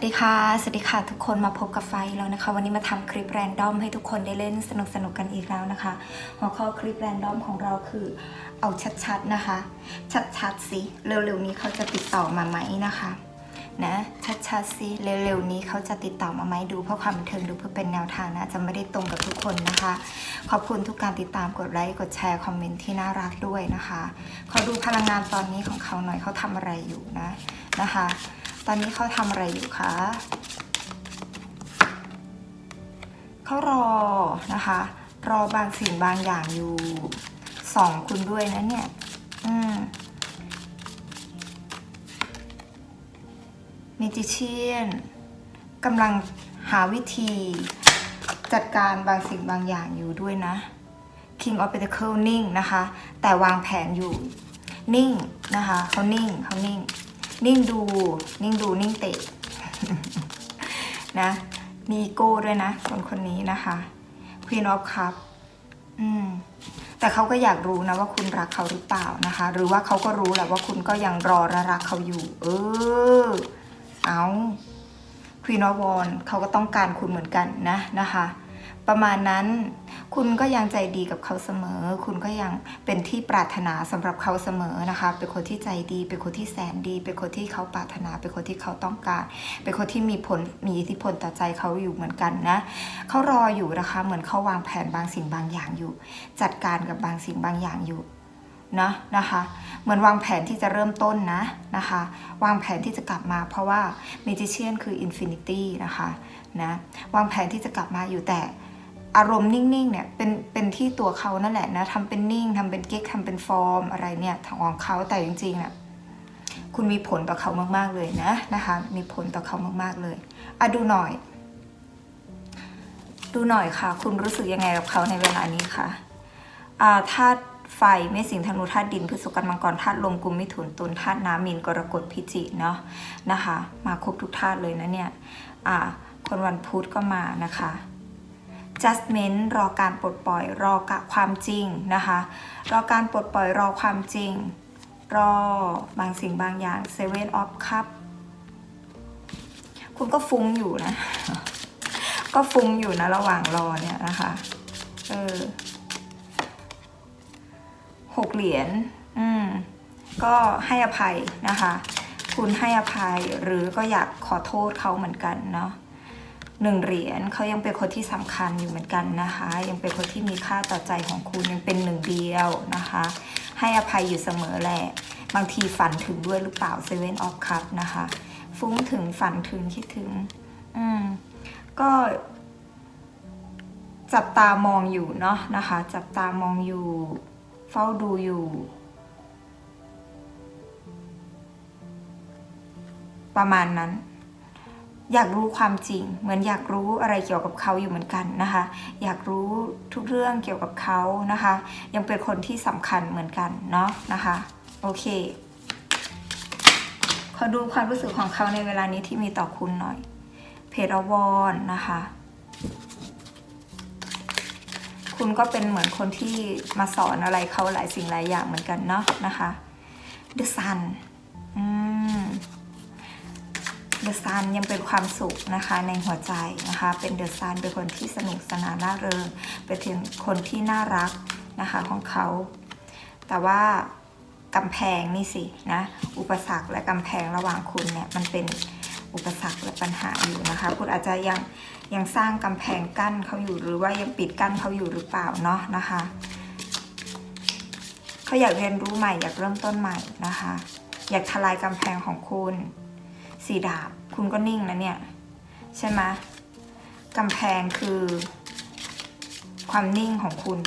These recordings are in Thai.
วัสดีค่ะ สวัสดีค่ะทุกคนมาพบกับไฟแล้วนะคะ วันนี้มาทำคลิปแรนดอมให้ทุกคนได้เล่นสนุกสนุกกันอีกแล้วนะคะ หัวข้อคลิปแรนดอมของเราคือเอาชัดๆนะคะ ชัดๆสิเร็วๆนี้เขาจะติดต่อมาไหมนะคะนะชัดๆสิเร็วๆนี้เขาจะติดต่อมาไหมดูเพื่อความบันเทิงดูเพื่อเป็นแนวทางนะจะไม่ได้ตรงกับทุกคนนะคะ ขอบคุณทุกการติดตามกดไลค์กดแชร์คอมเมนต์ที่น่ารักด้วยนะคะขอดูพลังงานตอนนี้ของเขาหน่อยเขาทำอะไรอยู่นะนะคะ อนนี้เขาทำอะไรอยู่คะเขารอนะคะ รอบางสิ่งบางอย่างอยู่สองคุณด้วยนะเนี่ย อืมมิจิเชียนกำลังหาวิธีจัดการบางสิ่งบางอย่างอยู่ด้วยนะ King of Pentacle นิ่งนะคะ แต่วางแผนอยู่ นิ่งนะคะเขานิ่งเขานิ่ง นิ่งดู นิ่งดูนิ่งเตะนะ มีอีโก้ด้วยนะ คนคนนี้นะคะ Queen of Cup อืม แต่เขาก็อยากรู้นะว่าคุณรักเขาหรือเปล่านะคะ หรือว่าเขาก็รู้แหละว่าคุณก็ยังรอและรักเขาอยู่ เออ เอาควีนอวอนเขาก็ต้องการคุณเหมือนกันนะนะคะ ประมาณนั้น คุณก็ยังใจดีกับเขาเสมอ คุณก็ยังเป็นที่ปรารถนาสำหรับเขาเสมอนะคะ เป็นคนที่ใจดี เป็นคนที่แสนดี เป็นคนที่เขาปรารถนา เป็นคนที่เขาต้องการ เป็นคนที่มีผล มีอิทธิพลต่อใจเขาอยู่เหมือนกันนะ เขารออยู่นะคะ เหมือนเขาวางแผนบางสิ่งบางอย่างอยู่ จัดการกับบางสิ่งบางอย่างอยู่เนาะนะคะ เหมือนวางแผนที่จะเริ่มต้นนะนะคะ วางแผนที่จะกลับมา เพราะว่า Magician คือ Infinity นะคะนะ วางแผนที่จะกลับมาอยู่แต่ อารมณ์นิ่งๆเนี่ยเป็นเป็นที่ตัวเขานั่นแหละนะทำเป็นนิ่งทำเป็นเก๊กทำเป็นฟอร์มอะไรเนี่ยของเขาแต่จริงๆน่ะคุณมีผลต่อเขามากๆเลยนะนะคะมีผลต่อเขามากๆเลยอะดูหน่อย ดูหน่อยค่ะ คุณรู้สึกยังไงกับเขาในเวลานี้คะอ่าธาตุไฟเมษสิงธนูธาตุดินพฤษกันมังกรธาตุลมกุมมิถุนตุลธาตุน้ำมีนกรกฎพิจิเนาะนะคะ มาครบทุกธาตุเลยนะเนี่ยอ่าคนวันพุธก็มานะคะ judgment รอการปลดปล่อยรอกะความจริงนะคะ รอการปลดปล่อยรอความจริง รอบางสิ่งบางอย่าง seven of cup คุณก็ฟุ้งอยู่นะ ก็ฟุ้งอยู่นะระหว่างรอเนี่ยนะคะ เออหกเหรียญ อืม ก็ให้อภัยนะคะ คุณให้อภัยหรือก็อยากขอโทษเขาเหมือนกันเนาะ หนึ่งเหรียญเขายังเป็นคนที่สำคัญอยู่เหมือนกันนะคะ ยังเป็นคนที่มีค่าต่อใจของคุณยังเป็นหนึ่งเดียวนะคะ ให้อภัยอยู่เสมอแหละ บางทีฝันถึงด้วยหรือเปล่าเซเว่นออฟคัพนะคะ ฟุ้งถึงฝันถึงคิดถึง อืม ก็ จับตามองอยู่เนาะนะคะ จับตามองอยู่ เฝ้าดูอยู่ ประมาณนั้น อยากรู้ความจริง เหมือนอยากรู้อะไรเกี่ยวกับเขาอยู่เหมือนกันนะคะ อยากรู้ทุกเรื่องเกี่ยวกับเขานะคะ ยังเป็นคนที่สำคัญเหมือนกันเนาะนะคะโอเคขอดูความรู้สึกของเขาในเวลานี้ที่มีต่อคุณหน่อย เพจอวอนนะคะ คุณก็เป็นเหมือนคนที่มาสอนอะไรเขาหลายสิ่งหลายอย่างเหมือนกันเนาะนะคะ The Sun อืม The Sun ยังเป็นความสุขนะคะในหัวใจนะคะ เป็น The Sun เป็นคนที่สนุกสนานร่าเริง เป็นคนที่น่ารักนะคะของเขา แต่ว่ากำแพงนี่สินะอุปสรรคและกำแพงระหว่างคุณเนี่ยมันเป็นอุปสรรคและปัญหาอยู่นะคะ คุณอาจจะยังยังสร้างกำแพงกั้นเขาอยู่หรือว่ายังปิดกั้นเขาอยู่หรือเปล่าเนาะนะคะเขาอยากเรียนรู้ใหม่อยากเริ่มต้นใหม่นะคะ อยากทลายกำแพงของคุณ สีดาบคุณก็นิ่งนะเนี่ย ใช่ไหมกำแพงคือ ความนิ่งของคุณ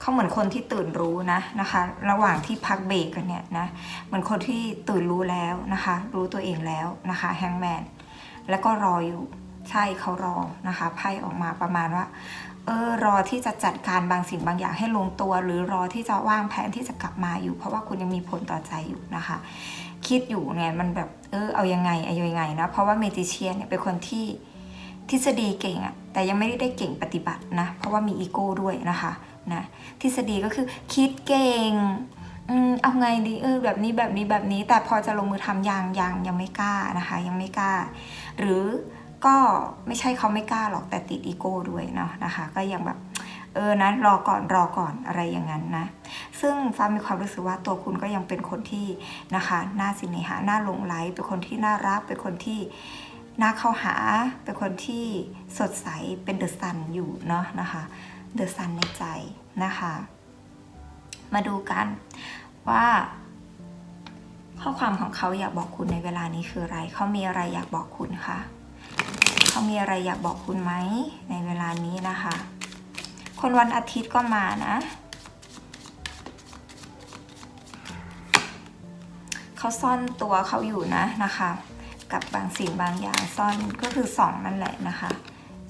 เขาเหมือนคนที่ตื่นรู้นะนะคะ ระหว่างที่พักเบรกกันเนี่ยนะเหมือนคนที่ตื่นรู้แล้วนะคะ รู้ตัวเองแล้วนะคะแฮงแมนแล้วก็รออยู่ใช่เขารอนะคะไพ่ออกมาประมาณว่า เออรอที่จะจัดการบางสิ่งบางอย่างให้ลงตัว หรือรอที่จะวางแผนที่จะกลับมาอยู่ เพราะว่าคุณยังมีผลต่อใจอยู่นะคะ คิดอยู่ไงมันแบบเออเอายังไงเอายังไงนะเพราะว่าเมจิเชียนเนี่ยเป็นคนที่ทฤษฎีเก่งอะแต่ยังไม่ได้ได้เก่งปฏิบัตินะ เพราะว่ามีอีโก้ด้วยนะคะนะทฤษฎีก็คือคิดเก่งอืมเอาไงดีเออแบบนี้แบบนี้แบบนี้ แต่พอจะลงมือทำยังยังยังไม่กล้านะคะ ยังไม่กล้า หรือ ก็ไม่ใช่เขาไม่กล้าหรอกแต่ติดอีโก้ด้วยเนาะนะคะ ก็ยังแบบเออนะรอก่อนรอก่อนอะไรอย่างนั้นนะ ซึ่งฟ้ามีความรู้สึกว่าตัวคุณก็ยังเป็นคนที่นะคะน่าสิเนหาน่าลงไหลเป็นคนที่น่ารักเป็นคนที่น่าเข้าหาเป็นคนที่สดใสเป็นเดอะซันอยู่เนาะนะคะเดอะซันในใจนะคะ มาดูกันว่าข้อความของเขาอยากบอกคุณในเวลานี้คืออะไร เขามีอะไรอยากบอกคุณคะ เขามีอะไรอยากบอกคุณไหมในเวลานี้นะคะ คนวันอาทิตย์ก็มานะเขาซ่อนตัวเขาอยู่นะนะคะ กับบางสิ่งบางอย่างซ่อนก็คือสองนั่นแหละนะคะ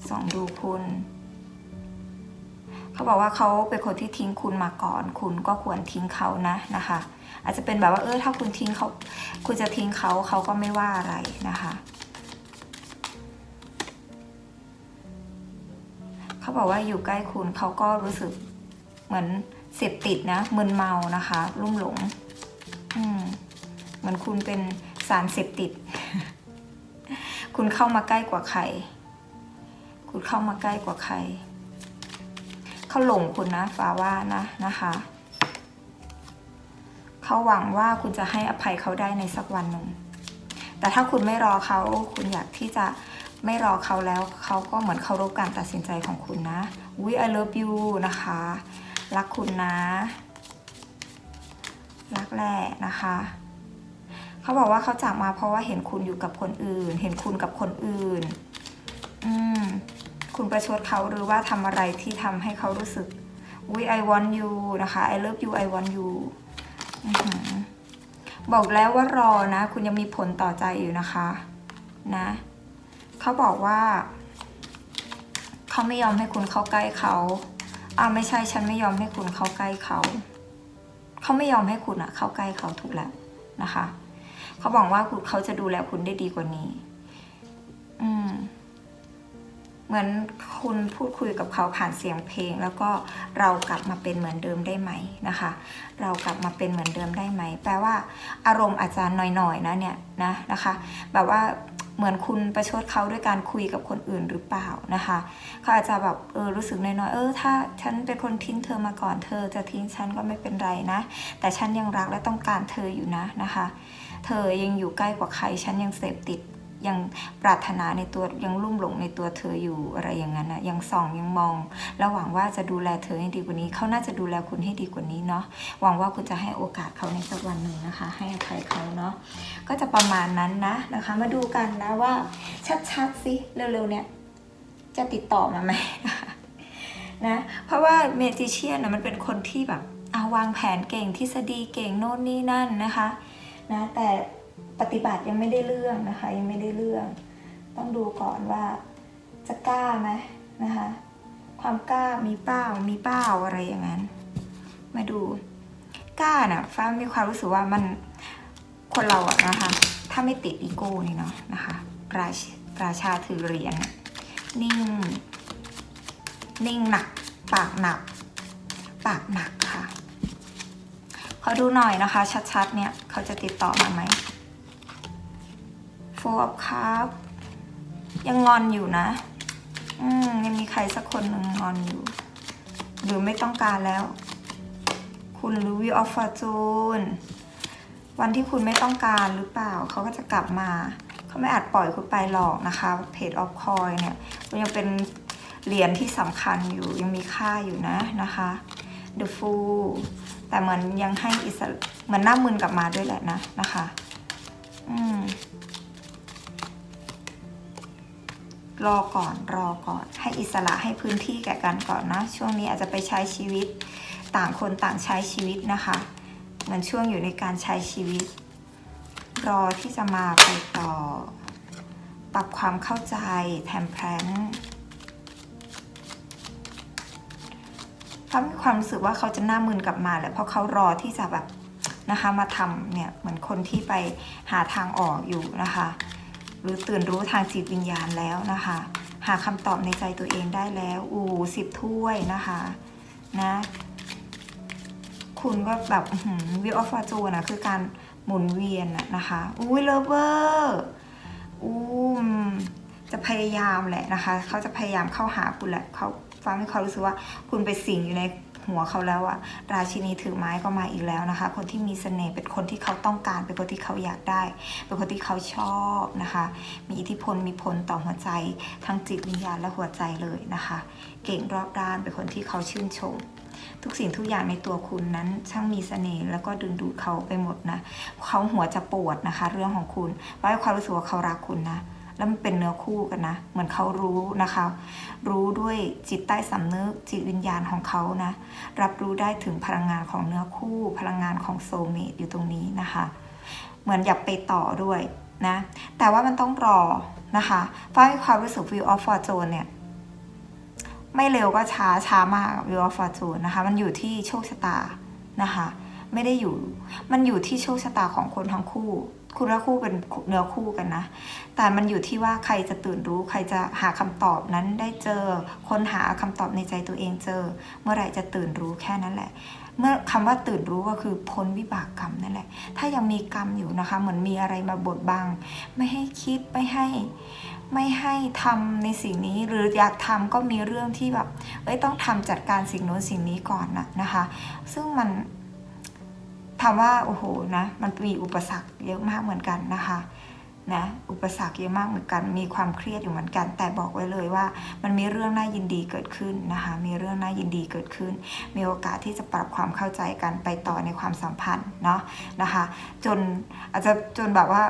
สองดูคุณเขาบอกว่าเขาเป็นคนที่ทิ้งคุณมาก่อน คุณก็ควรทิ้งเขานะนะคะ อาจจะเป็นแบบว่าเออถ้าคุณทิ้งเขา คุณจะทิ้งเขาเขาก็ไม่ว่าอะไรนะคะ เขาบอกว่าอยู่ใกล้คุณเขาก็รู้สึกเหมือนเสพติดนะมึนเมานะคะลุ่มหลงอืมเหมือนคุณเป็นสารเสพติด คุณเข้ามาใกล้กว่าใคร คุณเข้ามาใกล้กว่าใคร เขาหลงคุณนะฟ้าว่านะนะคะเขาหวังว่าคุณจะให้อภัยเขาได้ในสักวันหนึ่งแต่ถ้าคุณไม่รอเขาคุณอยากที่จะ ไม่รอเขาแล้วเขาก็เหมือนเคารพการตัดสินใจของคุณนะวิ I love you นะคะ รักคุณนะ รักแหละนะคะเขาบอกว่าเขาจากมาเพราะว่าเห็นคุณอยู่กับคนอื่น เห็นคุณกับคนอื่น อืมคุณประชดเขาหรือว่าทำอะไรที่ทำให้เขารู้สึกวิ I want you นะคะ I love you I want you อื้อหือบอกแล้วว่ารอนะ คุณยังมีผลต่อใจอยู่นะคะ นะ เขาบอกว่า เขาไม่ยอมให้คุณเข้าใกล้เขาอ่าไม่ใช่ฉันไม่ยอมให้คุณเข้าใกล้เขา เขาไม่ยอมให้คุณอะเข้าใกล้เขาถูกแล้วนะคะ เขาบอกว่าคุณเขาจะดูแลคุณได้ดีกว่านี้ อืมเหมือนคุณพูดคุยกับเขาผ่านเสียงเพลง แล้วก็เรากลับมาเป็นเหมือนเดิมได้ไหมนะคะ เรากลับมาเป็นเหมือนเดิมได้ไหม แปลว่าอารมณ์อาจจะหน่อยๆนะเนี่ยนะนะคะ แบบว่า เหมือนคุณประชดเขาด้วยการคุยกับคนอื่นหรือเปล่านะคะเขาอาจจะแบบเออรู้สึกน้อยๆเออถ้าฉันเป็นคนทิ้งเธอมาก่อนเธอจะทิ้งฉันก็ไม่เป็นไรนะ แต่ฉันยังรักและต้องการเธออยู่นะนะคะ เธอยังอยู่ใกล้กว่าใครฉันยังเสพติด ยังปรารถนาในตัวยังลุ่มหลงในตัวเธออยู่อะไรอย่างนั้นนะยังส่องยังมองแล้วหวังว่าจะดูแลเธอให้ดีกว่านี้เขาน่าจะดูแลคุณให้ดีกว่านี้เนาะหวังว่าคุณจะให้โอกาสเขาในสักวันหนึ่งนะคะ ให้อภัยเขาเนาะก็จะประมาณนั้นนะนะคะ มาดูกันนะว่าชัดๆสิเร็วๆเนี่ยจะติดต่อมาไหมนะเพราะว่าเมจิเชียนนะมันเป็นคนที่แบบเอาวางแผนเก่งทฤษฎีเก่งโน่นนี่นั่นนะคะนะแต่ ปฏิบัติยังไม่ได้เรื่องนะคะ ยังไม่ได้เรื่อง ต้องดูก่อนว่าจะกล้าไหมนะคะ ความกล้ามีเป้ามีเป้าอะไรอย่างนั้น มาดูกล้าน่ะฟ้ามีความรู้สึกว่ามันคนเราอะนะคะ ถ้าไม่ติดอีโก้นี่เนาะนะคะราชราชาถือเหรียญน,นิ่ง นิ่งหนัก ปากหนัก ปากหนักค่ะขอดูหน่อยนะคะ ชัดๆ เนี่ย เขาจะติดต่อมาไหม Four of Cups ยังงอนอยู่นะ อืมยังมีใครสักคนหนึ่งงอนอยู่ หรือไม่ต้องการแล้ว คุณลูวิออฟฟอร์จูนวันที่คุณไม่ต้องการหรือเปล่า เขาก็จะกลับมาเขาไม่อาจปล่อยคุณไปหรอกนะคะเพจออฟคอยเนี่ยมันยังเป็นเหรียญที่สำคัญอยู่ยังมีค่าอยู่นะนะคะ The Fool แต่เหมือนยังให้อิสระเหมือนหน้ามึนกลับมาด้วยแหละนะนะคะ อืม รอก่อนรอก่อน ให้อิสระให้พื้นที่แก่กันก่อนนะ ช่วงนี้อาจจะไปใช้ชีวิตต่างคนต่างใช้ชีวิตนะคะเหมือนช่วงอยู่ในการใช้ชีวิต รอที่จะมาไปต่อ ปรับความเข้าใจแทมแพลนเขามีความรู้สึกว่าเขาจะหน้ามึนกลับมาแหละเพราะเขารอที่จะแบบนะคะมาทำเนี่ยเหมือนคนที่ไปหาทางออกอยู่นะคะ หรือตื่นรู้ทางจิตวิญญาณแล้วนะคะ หาคำตอบในใจตัวเองได้แล้วอูสิบถ้วยนะคะนะคุณก็แบบวิวออฟฟอร์จูนะคือการหมุนเวียนน่ะนะคะอุ้ยเลเวอร์อู้จะพยายามแหละนะคะ เขาจะพยายามเข้าหาคุณแหละเขาฟังให้เขารู้สึกว่าคุณไปสิงอยู่ใน หัวเขาแล้วอะราชินีถือไม้ก็มาอีกแล้วนะคะ คนที่มีเสน่ห์เป็นคนที่เขาต้องการ เป็นคนที่เขาอยากได้ เป็นคนที่เขาชอบนะคะ มีอิทธิพลมีผลต่อหัวใจทั้งจิตวิญญาณและหัวใจเลยนะคะ เก่งรอบด้านเป็นคนที่เขาชื่นชม ทุกสิ่งทุกอย่างในตัวคุณนั้นช่างมีเสน่ห์แล้วก็ดึงดูดเขาไปหมดนะเขาหัวจะปวดนะคะ เรื่องของคุณเพราะความรู้สึกว่าเขารักคุณนะ แล้วมันเป็นเนื้อคู่กันนะ เหมือนเขารู้นะคะ รู้ด้วยจิตใต้สำนึกจิตวิญญาณของเขานะ รับรู้ได้ถึงพลังงานของเนื้อคู่ พลังงานของโซเมตอยู่ตรงนี้นะคะ เหมือนอยากไปต่อด้วยนะ แต่ว่ามันต้องรอนะคะเพราะให้ความรู้สึก view of fortune เนี่ยไม่เร็วก็ช้าช้ามาก view of fortune นะคะ มันอยู่ที่โชคชะตานะคะ ไม่ได้อยู่ มันอยู่ที่โชคชะตาของคนทั้งคู่ คุณและคู่เป็นเนื้อคู่กันนะ แต่มันอยู่ที่ว่าใครจะตื่นรู้ ใครจะหาคำตอบนั้นได้เจอ ค้นหาคำตอบในใจตัวเองเจอ เมื่อไหร่จะตื่นรู้แค่นั้นแหละ เมื่อคำว่าตื่นรู้ก็คือพ้นวิบากกรรมนั่นแหละ ถ้ายังมีกรรมอยู่นะคะ เหมือนมีอะไรมาบดบัง ไม่ให้คิด ไม่ให้ไม่ให้ทำในสิ่งนี้หรืออยากทำก็มีเรื่องที่แบบเอ้ยต้องทำจัดการสิ่งโน้นสิ่งนี้ก่อนนะนะคะ ซึ่งมันามว่าโอ้โหนะมันมีอุปสรรคเยอะมากเหมือนกันนะคะนะอุปสรรคเยอะมากเหมือนกัน มีความเครียดอยู่เหมือนกัน แต่บอกไว้เลยว่า มันมีเรื่องน่ายินดีเกิดขึ้นนะคะ มีเรื่องน่ายินดีเกิดขึ้น มีโอกาสที่จะปรับความเข้าใจกันไปต่อในความสัมพันธ์เนาะนะคะ จนอาจจะจนแบบว่า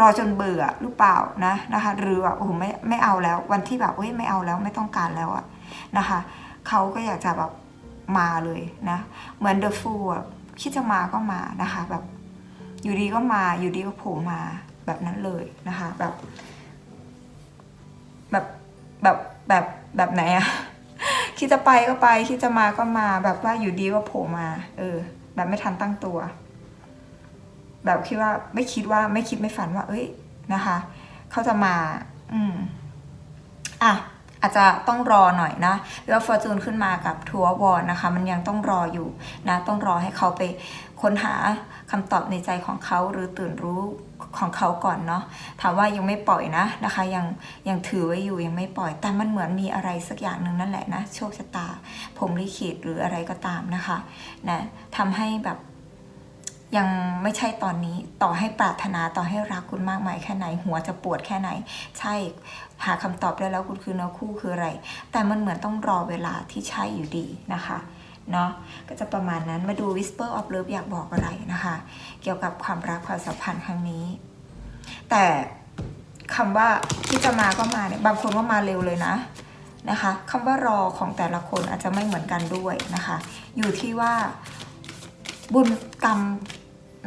รอจนเบื่อหรือเปล่านะนะคะหรือแบบโอ้โหไม่ไม่เอาแล้ว วันที่แบบเฮ้ยไม่เอาแล้วไม่ต้องการแล้วอะนะคะเขาก็อยากจะแบบมาเลยนะ เหมือนเดอะฟูอะ คิดจะมาก็มานะคะ แบบอยู่ดีก็มาอยู่ดีก็โผล่มาแบบนั้นเลยนะคะ แบบ แบบแบบแบบแบบไหนอะคิดจะไปก็ไป คิดจะมาก็มาแบบว่าอยู่ดีก็โผล่มา เออ แบบไม่ทันตั้งตัว แบบคิดว่าไม่คิดว่าไม่คิดไม่ฝันว่า เอ้ยนะคะ เขาจะมา อืมอะ อาจจะต้องรอหน่อยนะแล้วฟอร์จูนขึ้นมากับทัวร์วอนนะคะ มันยังต้องรออยู่นะต้องรอให้เขาไปค้นหาคำตอบในใจของเขาหรือตื่นรู้ของเขาก่อนเนาะถามว่ายังไม่ปล่อยนะนะคะ ยังยังถือไว้อยู่ยังไม่ปล่อย แต่มันเหมือนมีอะไรสักอย่างหนึ่งนั่นแหละนะโชคชะตา ผมลิขิตหรืออะไรก็ตามนะคะนะทำให้แบบ ยังไม่ใช่ตอนนี้ต่อให้ปรารถนาต่อให้รักคุณมากมายแค่ไหน หัวจะปวดแค่ไหน ใช่หาคำตอบได้แล้วคุณคือเนื้อคู่คืออะไร แต่มันเหมือนต้องรอเวลาที่ใช่อยู่ดีนะคะเนาะก็จะประมาณนั้นมาดู Whisper of Love อยากบอกอะไรนะคะ เกี่ยวกับความรักความสัมพันธ์ครั้งนี้ แต่คำว่าที่จะมาก็มาเนี่ยบางคนว่ามาเร็วเลยนะนะคะคำว่ารอของแต่ละคนอาจจะไม่เหมือนกันด้วยนะคะ อยู่ที่ว่าบุญกรรม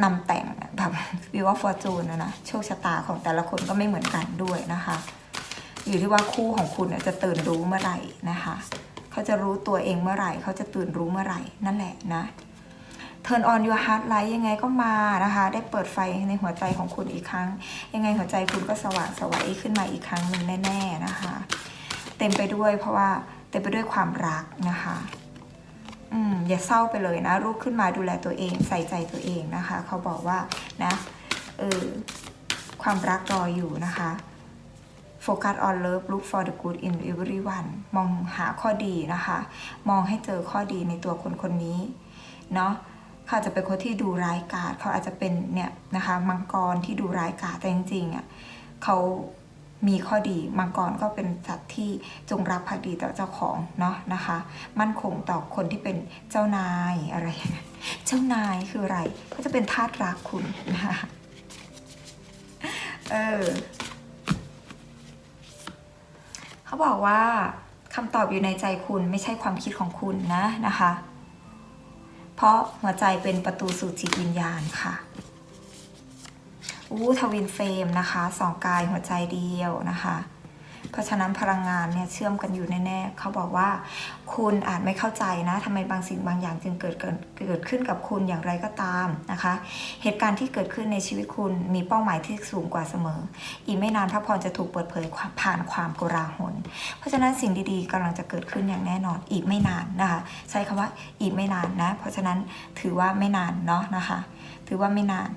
นำแต่งแบบวิวว่าฟอร์จูนนะนะโชคชะตาของแต่ละคนก็ไม่เหมือนกันด้วยนะคะ อยู่ที่ว่าคู่ของคุณจะตื่นรู้เมื่อไหร่นะคะ เขาจะรู้ตัวเองเมื่อไหร่ เขาจะตื่นรู้เมื่อไหร่นั่นแหละนะ Turn on your heart light ยังไงก็มานะคะ ได้เปิดไฟในหัวใจของคุณอีกครั้ง ยังไงหัวใจคุณก็สว่างสวัยขึ้นมาอีกครั้งหนึ่งแน่ ๆนะคะ เต็มไปด้วยเพราะว่าเต็มไปด้วยความรักนะคะ อย่าเศร้าไปเลยนะลุกขึ้นมาดูแลตัวเอง ใส่ใจตัวเองนะคะ เขาบอกว่านะเออความรักรออยู่นะคะ focus on love look for the good in everyone มองหาข้อดีนะคะ มองให้เจอข้อดีในตัวคนคนนี้เนาะเขาจะเป็นคนที่ดูร้ายกาจเขาอาจจะเป็นเนี่ยนะคะมังกรที่ดูร้ายกาจแต่จริงๆอะเขา มีข้อดีมังกรก็เป็นสัตว์ที่จงรักภักดีต่อเจ้าของเนาะนะคะ มั่นคงต่อคนที่เป็นเจ้านายอะไรอย่างเงี้ยเจ้านายคืออะไร ก็จะเป็นทาสรักคุณนะคะเออเขาบอกว่าคำตอบอยู่ในใจคุณไม่ใช่ความคิดของคุณนะนะคะ เพราะหัวใจเป็นประตูสู่จิตวิญญาณค่ะ อู้ทวินเฟรมนะคะสองกายหัวใจเดียวนะคะ เพราะฉะนั้นพลังงานเนี่ยเชื่อมกันอยู่แน่ๆเขาบอกว่า คุณอาจไม่เข้าใจนะทำไมบางสิ่งบางอย่างจึงเกิดเกิดเกิดขึ้นกับคุณอย่างไรก็ตามนะคะ เหตุการณ์ที่เกิดขึ้นในชีวิตคุณมีเป้าหมายที่สูงกว่าเสมอ อีกไม่นานพระพรจะถูกเปิดเผยผ่านความกราหลเพราะฉะนั้นสิ่งดีๆกำลังจะเกิดขึ้นอย่างแน่นอนอีกไม่นานนะคะ ใช้คำว่าอีกไม่นานนะ เพราะฉะนั้นถือว่าไม่นานเนาะนะคะ ถือว่าไม่นาน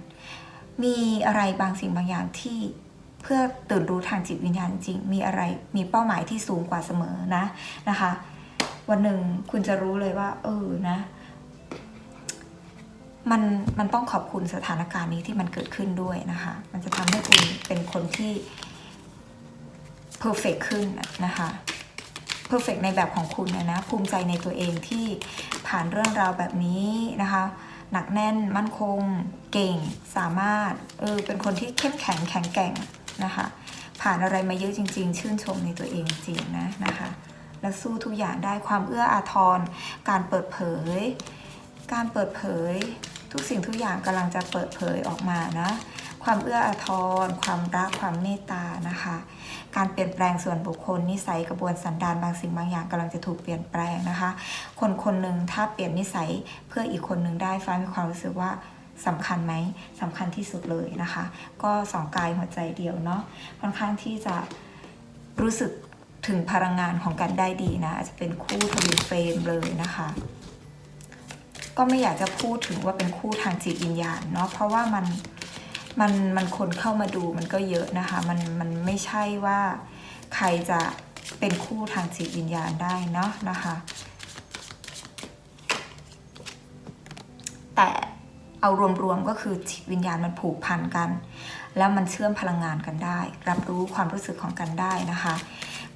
มีอะไรบางสิ่งบางอย่างที่เพื่อตื่นรู้ทางจิตวิญญาณจริง มีอะไรมีเป้าหมายที่สูงกว่าเสมอนะนะคะ วันหนึ่งคุณจะรู้เลยว่า เออนะ มันมันต้องขอบคุณสถานการณ์นี้ที่มันเกิดขึ้นด้วยนะคะ มันจะทำให้คุณเป็นคนที่ perfect ขึ้นนะคะ perfect ในแบบของคุณนะนะภูมิใจในตัวเองที่ผ่านเรื่องราวแบบนี้นะคะ หนักแน่น มั่นคง เก่ง สามารถ เออ เป็นคนที่เข้มแข็งแข็งแกร่งนะคะ ผ่านอะไรมาเยอะจริง ๆ ชื่นชมในตัวเองจริงนะนะคะ และสู้ทุกอย่างได้ความเอื้ออาทร การเปิดเผย การเปิดเผย ทุกสิ่งทุกอย่างกำลังจะเปิดเผยออกมานะ ความเอื้ออาทร ความรัก ความเมตตานะคะ การเปลี่ยนแปลงส่วนบุคคล นิสัยกระบวนสันดานบางสิ่งบางอย่างกำลังจะถูกเปลี่ยนแปลงนะคะ คนคนหนึ่งถ้าเปลี่ยนนิสัยเพื่ออีกคนหนึ่งได้ฟ้ามีความรู้สึกว่าสำคัญไหมสำคัญที่สุดเลยนะคะ ก็สองกายหัวใจเดียวเนาะค่อนข้างที่จะรู้สึกถึงพลังงานของกันได้ดีนะ อาจจะเป็นคู่ทวินเฟรมเลยนะคะ ก็ไม่อยากจะพูดถึงว่าเป็นคู่ทางจิตวิญญาณเนาะเพราะว่ามัน มันมันคนเข้ามาดูมันก็เยอะนะคะมันมันไม่ใช่ว่าใครจะเป็นคู่ทางจิตวิญญาณได้เนาะนะคะ แต่เอารวมๆก็คือจิตวิญญาณมันผูกพันกัน แล้วมันเชื่อมพลังงานกันได้ รับรู้ความรู้สึกของกันได้นะคะ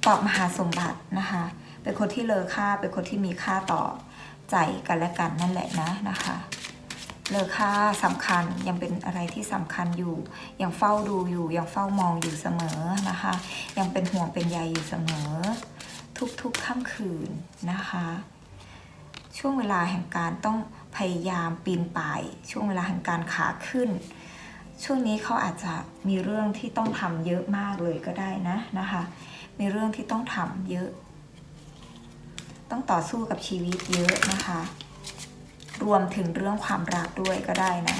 เกาะมหาสมบัตินะคะ เป็นคนที่เลอค่าเป็นคนที่มีค่าต่อใจกันและกันนั่นแหละนะนะคะ เลอค่าสำคัญยังเป็นอะไรที่สำคัญอยู่ ยังเฝ้าดูอยู่ ยังเฝ้ามองอยู่เสมอนะคะ ยังเป็นห่วงเป็นใยอยู่เสมอ ทุกๆค่ำคืนนะคะ ช่วงเวลาแห่งการต้องพยายามปีนป่าย ช่วงเวลาแห่งการขาขึ้น ช่วงนี้เขาอาจจะมีเรื่องที่ต้องทำเยอะมากเลยก็ได้นะนะคะ มีเรื่องที่ต้องทำเยอะ ต้องต่อสู้กับชีวิตเยอะนะคะ รวมถึงเรื่องความรักด้วยก็ได้นะ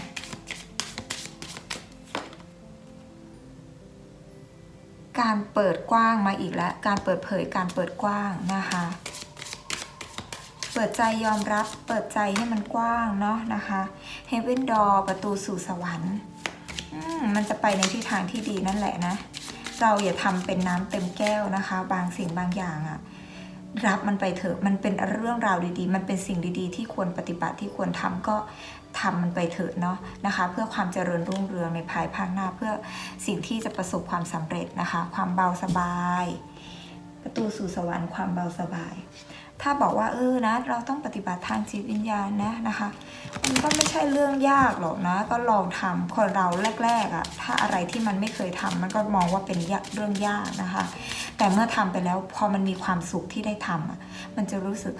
การเปิดกว้างมาอีกแล้ว การเปิดเผยการเปิดกว้างนะคะ เปิดใจยอมรับ เปิดใจให้มันกว้างเนาะนะคะ Heaven Door ประตูสู่สวรรค์มมันจะไปในทิศทางที่ดีนั่นแหละนะ เราอย่าทำเป็นน้ำเต็มแก้วนะคะ บางสิ่งบางอย่างอะ รับมันไปเถอะ มันเป็นเรื่องราวดีๆ มันเป็นสิ่งดีๆ ที่ควรปฏิบัติที่ควรทำก็ทำมันไปเถอะเนาะนะคะ เพื่อความเจริญรุ่งเรืองในภายภาคหน้าเพื่อสิ่งที่จะประสบความสำเร็จนะคะ ความเบาสบาย ประตูสู่สวรรค์ความเบาสบาย ถ้าบอกว่าเออนะ เราต้องปฏิบัติทางจิตวิญญาณนะนะคะมันก็ไม่ใช่เรื่องยากหรอกนะ ก็ลองทำคนเราแรกๆอะ่ะถ้าอะไรที่มันไม่เคยทำมันก็มองว่าเป็นเรื่องยากนะคะ แต่เมื่อทำไปแล้วพอมันมีความสุขที่ได้ทำอะมันจะรู้สึก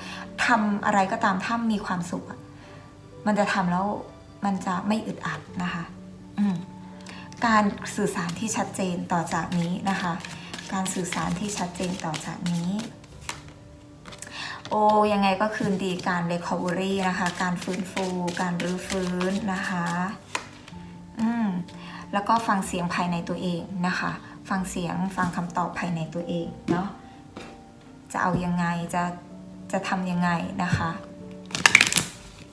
ทำอะไรก็ตามถ้ามีความสุขอะมันจะทำแล้วมันจะไม่อึดอัดนะคะอืมการสื่อสารที่ชัดเจนต่อจากนี้นะคะ การสื่อสารที่ชัดเจนต่อจากนี้ ยังไงก็คืนดีการ recovery นะคะ การฟื้นฟู การรื้อฟื้นนะคะอืมแล้วก็ฟังเสียงภายในตัวเองนะคะ ฟังเสียงฟังคำตอบภายในตัวเองเนาะจะเอายังไงจะจะทำยังไงนะคะ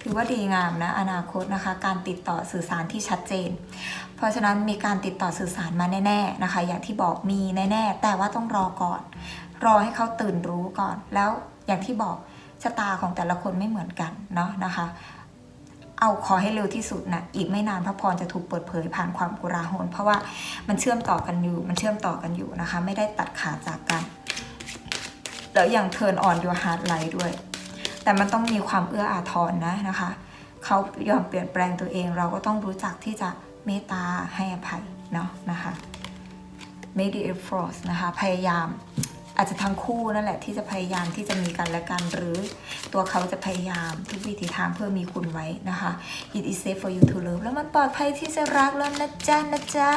ถือว่าดีงามนะอนาคตนะคะ การติดต่อสื่อสารที่ชัดเจน เพราะฉะนั้นมีการติดต่อสื่อสารมาแน่ ๆนะคะ อย่างที่บอกมีแน่ ๆ แต่ว่าต้องรอก่อนรอให้เขาตื่นรู้ก่อน แล้วอย่างที่บอกชะตาของแต่ละคนไม่เหมือนกันเนาะนะคะ เอาขอให้เร็วที่สุดนะอีกไม่นานพระพรจะถูกเปิดเผยผ่านความกุราโหลเพราะว่ามันเชื่อมต่อกันอยู่ มันเชื่อมต่อกันอยู่นะคะ ไม่ได้ตัดขาดจากกัน แล้วอย่าง turn on your heart light ด้วย แต่มันต้องมีความเอื้ออาทรนะนะคะเขายอมเปลี่ยนแปลงตัวเอง เราก็ต้องรู้จักที่จะเมตตาให้อภัยเนาะนะคะ make the effort นะคะ พยายาม อาจจะทั้งคู่นั่นแหละที่จะพยายามที่จะมีกันและกันหรือตัวเขาจะพยายามทุกวิถีทางเพื่อมีคุณไว้นะคะ it is safe for you to love แล้วมันปลอดภัยที่จะรักแล้วนะจ๊ะนะจ๊ะ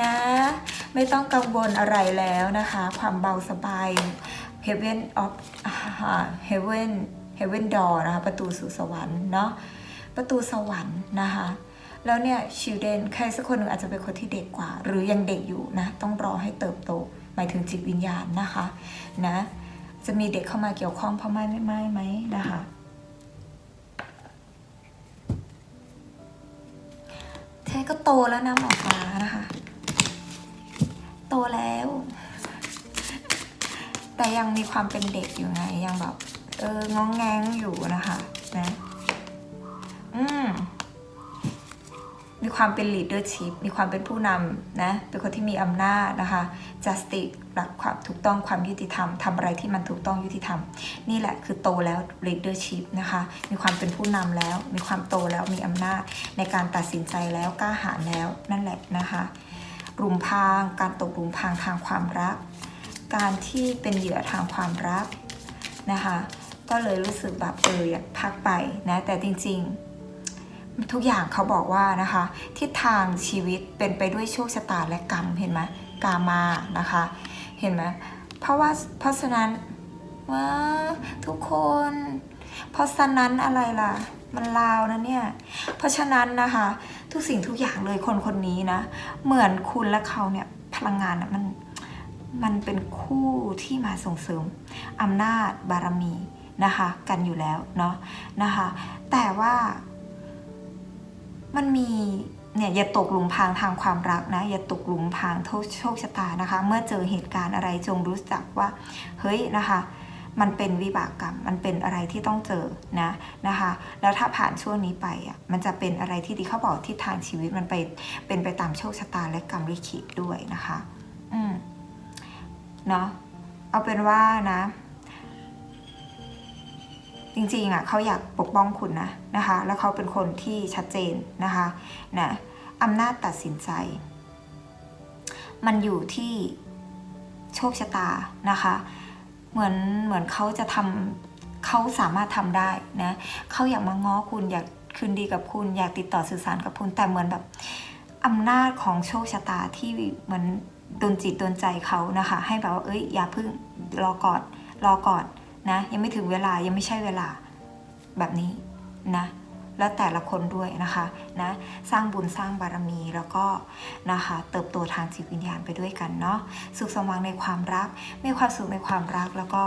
นะ ไม่ต้องกังวลอะไรแล้วนะคะ ความเบาสบาย heaven of heaven heaven door นะคะประตูสู่สวรรค์เนาะประตูสวรรค์นะคะแล้วเนี่ยชิลเดนใครสักคนหนึ่งอาจจะเป็นคนที่เด็กกว่า หรือยังเด็กอยู่นะ ต้องรอให้เติบโต หมายถึงจิตวิญญาณนะคะนะจะมีเด็กเข้ามาเกี่ยวข้องเพราะไม่ไม่ไม่ไหมนะคะเธอก็โตแล้วนะหมอฟ้านะคะ โตแล้ว แต่ยังมีความเป็นเด็กอยู่ไงยังแบบเอององแงงอยู่นะคะนะอืม มีความเป็น leadership มีความเป็นผู้นำนะเป็นคนที่มีอำนาจนะคะ justice หลักความถูกต้องความยุติธรรมทำอะไรที่มันถูกต้องยุติธรรม นี่แหละคือโตแล้ว leadership นะคะ มีความเป็นผู้นำแล้ว มีความโตแล้วมีอำนาจในการตัดสินใจแล้วกล้าหาญแล้วนั่นแหละนะคะหลุมพาง การตกหลุมพรางทางความรัก การที่เป็นเหยื่อทางความรักนะคะ ก็เลยรู้สึกแบบเอออยากพักไปนะแต่จริง ๆ ทุกอย่างเขาบอกว่านะคะทิศทางชีวิตเป็นไปด้วยโชคชะตาและกรรมเห็นไหมกามานะคะเห็นไหมเพราะว่าเพราะฉะนั้นว้าทุกคน เพราะฉะนั้นอะไรล่ะ มันลาวนะเนี่ย เพราะฉะนั้นนะคะ ทุกสิ่งทุกอย่างเลยคนคนนี้นะ เหมือนคุณและเขาเนี่ยพลังงานมันมันเป็นคู่ที่มาส่งเสริมอำนาจบารมีนะคะ กันอยู่แล้วเนาะนะคะ แต่ว่า มันมีเนี่ยอย่าตกหลุมพรางทางความรักนะ อย่าตกหลุมพรางโชคชคชะตานะคะ เมื่อเจอเหตุการณ์อะไรจงรู้จักว่า เฮ้ยนะคะ มันเป็นวิบากกรรม มันเป็นอะไรที่ต้องเจอนะนะคะ แล้วถ้าผ่านช่วงนี้ไปอะมันจะเป็นอะไรที่ดีเขาบอกทิศทางชีวิตมันไปเป็นไปตามโชคชะตาและกรรมลิขิตด้วยนะคะ อืมเนาะเอาเป็นว่านะ จริงๆอะเขาอยากปกป้องคุณนะนะคะ แล้วเขาเป็นคนที่ชัดเจนนะคะนะอำนาจตัดสินใจ มันอยู่ที่โชคชะตานะคะ เหมือนเหมือนเขาจะทำเขาสามารถทำได้นะเขาอยากมาง้อคุณอยากคืนดีกับคุณ อยากติดต่อสื่อสารกับคุณแต่เหมือนแบบอำนาจของโชคชะตาที่เหมือนดนจิตดนใจเขานะคะ ให้แบบว่าเอ้ยอย่าเพึ่งรอก่อนรอก่อน นะยังไม่ถึงเวลายังไม่ใช่เวลาแบบนี้นะแล้วแต่ละคนด้วยนะคะนะสร้างบุญสร้างบารมีแล้วก็นะคะเติบโตทางจิตวิญญาณไปด้วยกันเนาะสุขสมหวังในความรักมีความสุขในความรัก แล้วก็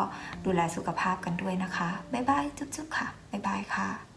ดูแลสุขภาพกันด้วยนะคะบ๊ายบายจุ๊บๆค่ะบ๊ายบายค่ะ